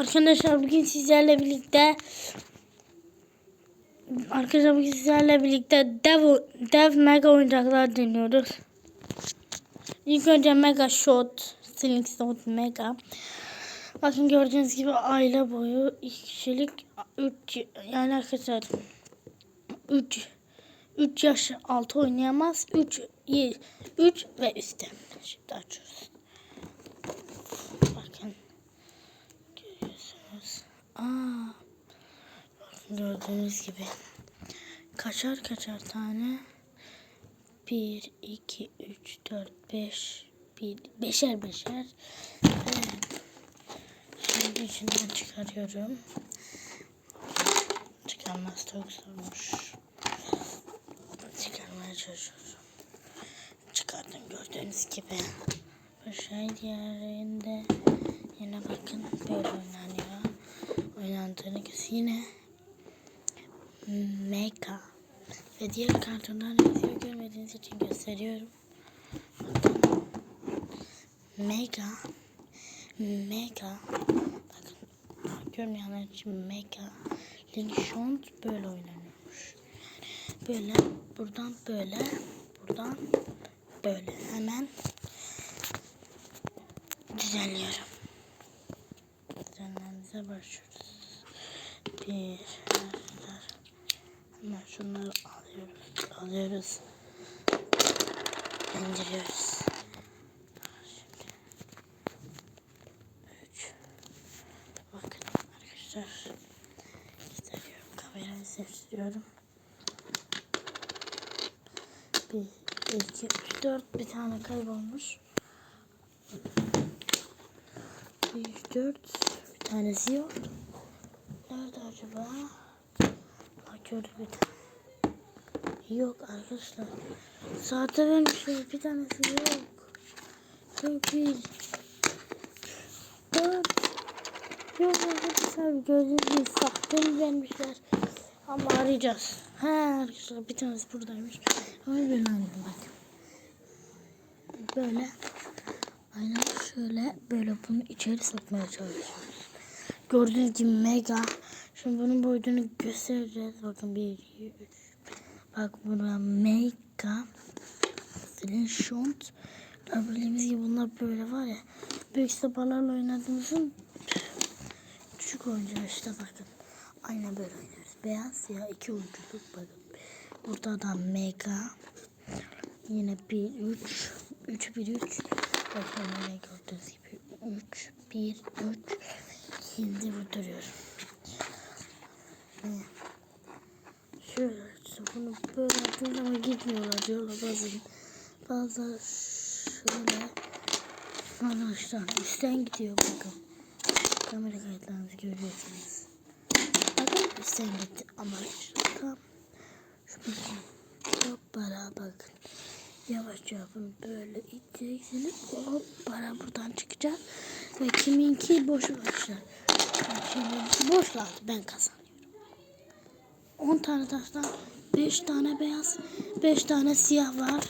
Arkadaşlar bugün sizlerle birlikte Arkadaşlar bugün sizlerle birlikte dev, dev mega oyuncaklar deniyoruz. İlk önce mega shot, sling shot mega. Bakın gördüğünüz gibi aile boyu iki kişilik 3 yani arkadaşlar 3 3 yaş altı oynayamaz. 3 3 ve üstte. Şimdi açıyoruz. Bakın. Görüyorsunuz. Aa. Bakın gördüğünüz gibi. Kaçar kaçar tane. 1, 2, 3, 4, 5, 1, beşer beşer. Şimdi içinden çıkarıyorum. Çıkarmaz çok zormuş. Çıkarmaya çalışıyorum. Çıkardım gördüğünüz gibi. Bu şey diğerinde yine bakın böyle oynanıyor. Oynandığını yine mega ve diğer kartonlar yazıyor görmediğiniz için gösteriyorum. Bakın. Mega mega bakın görmeyenler için mega Linshont böyle oynanıyormuş. Böyle buradan böyle buradan böyle hemen düzenliyorum. Düzenlememize başlıyoruz. Bir, arkadaşlar. Hemen şunları alıyoruz. Alıyoruz. İndiriyoruz. Şimdi. Üç. Bakın arkadaşlar. Gösteriyorum. Kamerayı seçiyorum. Bir, iki, üç, dört. Bir tane kaybolmuş. Bir, üç, dört. Bir tanesi yok. Nerede acaba? Bakıyoruz bir tane. Yok arkadaşlar. Saate vermişler. Bir tanesi yok. Yok bir. Dört. Yok arkadaşlar gördüğünüz gibi sahte vermişler. Ama arayacağız. He arkadaşlar bir tanesi buradaymış. Ama böyle anladım bak. Böyle. Aynen şöyle böyle bunu içeri sokmaya çalışıyoruz. Gördüğünüz gibi mega. Şimdi bunun boyutunu göstereceğiz. Bakın bir, iki, üç. Bak burada mega. Slingshot. Bildiğimiz gibi bunlar böyle var ya. Büyük sapalarla oynadığımızın küçük oyuncu işte bakın. Aynen böyle oynuyoruz. Beyaz siyah iki oyunculuk bakın. Burada da mega. Yine bir üç. Üç bir üç. Bakın yine gördüğünüz gibi. Üç bir üç. Şimdi vurduruyorum. Ee, Şöyle işte bunu böyle gitmiyorlar diyorlar bazen. Bazı şöyle arkadaşlar üstten gidiyor bakın. Kamera kayıtlarınızı görüyorsunuz. Bakın üstten gitti ama tam şu bakın. Hoppala bakın. Yavaşça yapın böyle iteceksiniz. Hoppala buradan çıkacak. Ve kiminki boş arkadaşlar. Kiminki boş kaldı ben kazanıyorum. 10 tane taştan 5 tane beyaz 5 tane siyah var.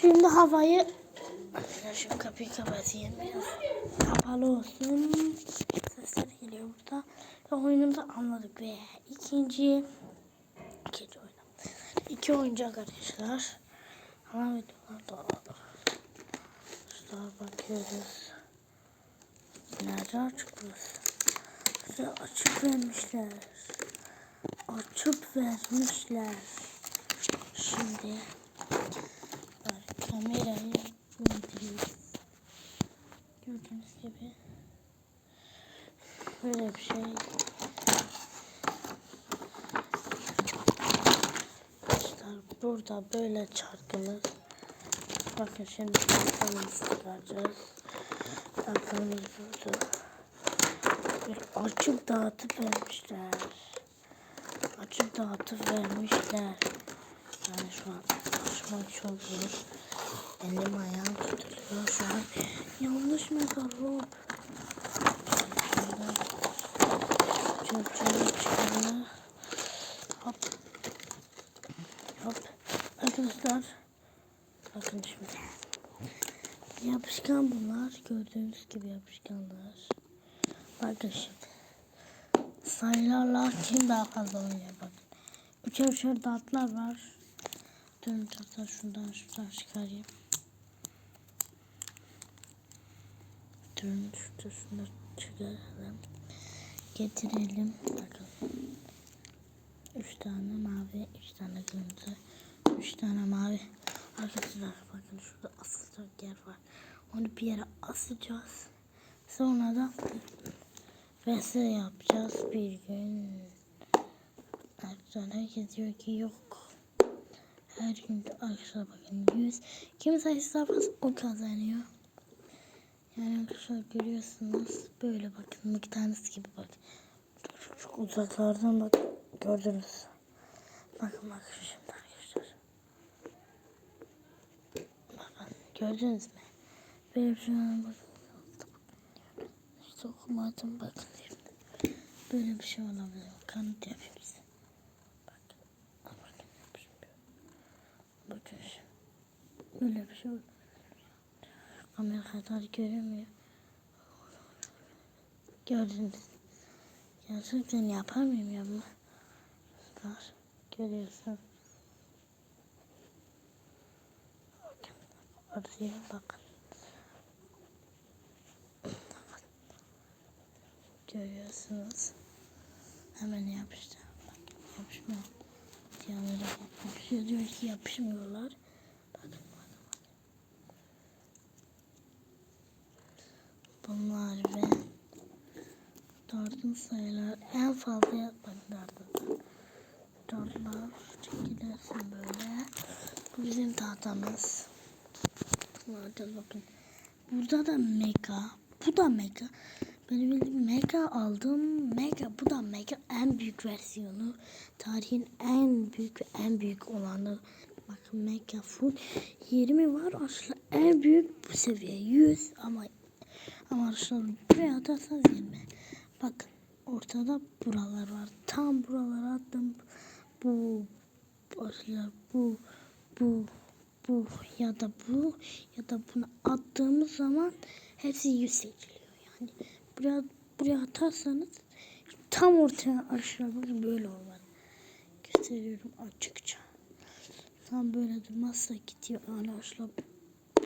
Şimdi havayı şu kapıyı kapatayım biraz. Kapalı olsun. Sesler geliyor burada. Ve oyunumuzu anladık ve ikinci ikinci oyun. İki oyuncak arkadaşlar. Ama videolarda arkadaşlar bakıyoruz. Nerede açık burası? Bize açık vermişler açıp vermişler. Şimdi bak, kamerayı indiriyoruz. Gördüğünüz gibi böyle bir şey. Arkadaşlar burada böyle çarkımız. Bakın şimdi çarkımızı çıkaracağız. Çarkımız burada. Bir açıp dağıtıp vermişler açıp dağıtıp vermişler. Yani şu an açmak çok zor. Elim ayağım tutuluyor şu an. Yanlış mı? Çok çok çıkanı. Hop. Hop. Arkadaşlar. Bakın şimdi. Yapışkan bunlar. Gördüğünüz gibi yapışkanlar. Şimdi. Sayılarla kim daha fazla bakın. Üçer üçer dağıtlar var. Dön hatta şundan şuradan çıkarayım. Dön şurada şunu çıkaralım. Getirelim. Bakın. Üç tane mavi, üç tane kırmızı, üç tane mavi. Arkadaşlar bakın şurada asılacak yer var. Onu bir yere asacağız. Sonra da Vs yapacağız bir gün. Arkadaşlar herkes diyor ki yok. Her gün arkadaşlar bakın 100. Kim sayısı daha o kazanıyor. Yani arkadaşlar görüyorsunuz böyle bakın tanesi gibi bak. Çok, uzaklardan bak gördünüz. Bakın bakın şimdi arkadaşlar. Bakın gördünüz mü? Böyle bir şey bakın. Hiç okumadım bakın. Böyle bir şey olabilir. Kanıt yapayım size. Bakın. Bakın yapışmıyor. Bakın. Böyle bir şey olabilir. Kamera kadar göremiyor. Gördünüz. Gerçekten yapar mıyım ya bunu? Var. Görüyorsun. Bakın. Oraya bakın. Görüyorsunuz. Hemen yapıştı. Bakın yapışmıyor. Diğerleri yapışıyor. Diyor ki yapışmıyorlar. Bakın bakın bakın. Bunlar ve dördün sayılar en fazla yapmadı dördün. Dörtler çekilirsin böyle. Bu bizim tahtamız. Bakın bakın. Burada da mega. Bu da mega. Benim bildiğim mega aldım. Mega bu da mega en büyük versiyonu. Tarihin en büyük ve en büyük olanı. Bakın mega full 20 var. Aslında en büyük bu seviye 100 ama ama arkadaşlar buraya atarsanız 20. Bakın ortada buralar var. Tam buralara attım. Bu arkadaşlar bu bu bu ya da bu ya da bunu attığımız zaman hepsi 100 seçiliyor yani. Buraya buraya atarsanız tam ortaya aşağı bakın böyle olmalı. Gösteriyorum açıkça. Tam böyle durmazsa gidiyor arkadaşlar.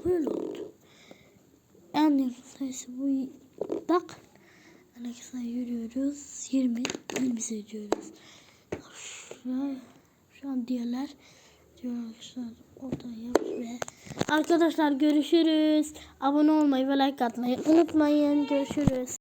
Böyle oldu. En yakın sayısı bu. Bak. Arkadaşlar yürüyoruz. 20. 20 seçiyoruz. Şuraya, şu an diğerler diyor arkadaşlar orada yap ve arkadaşlar görüşürüz. Abone olmayı ve like atmayı unutmayın. Görüşürüz.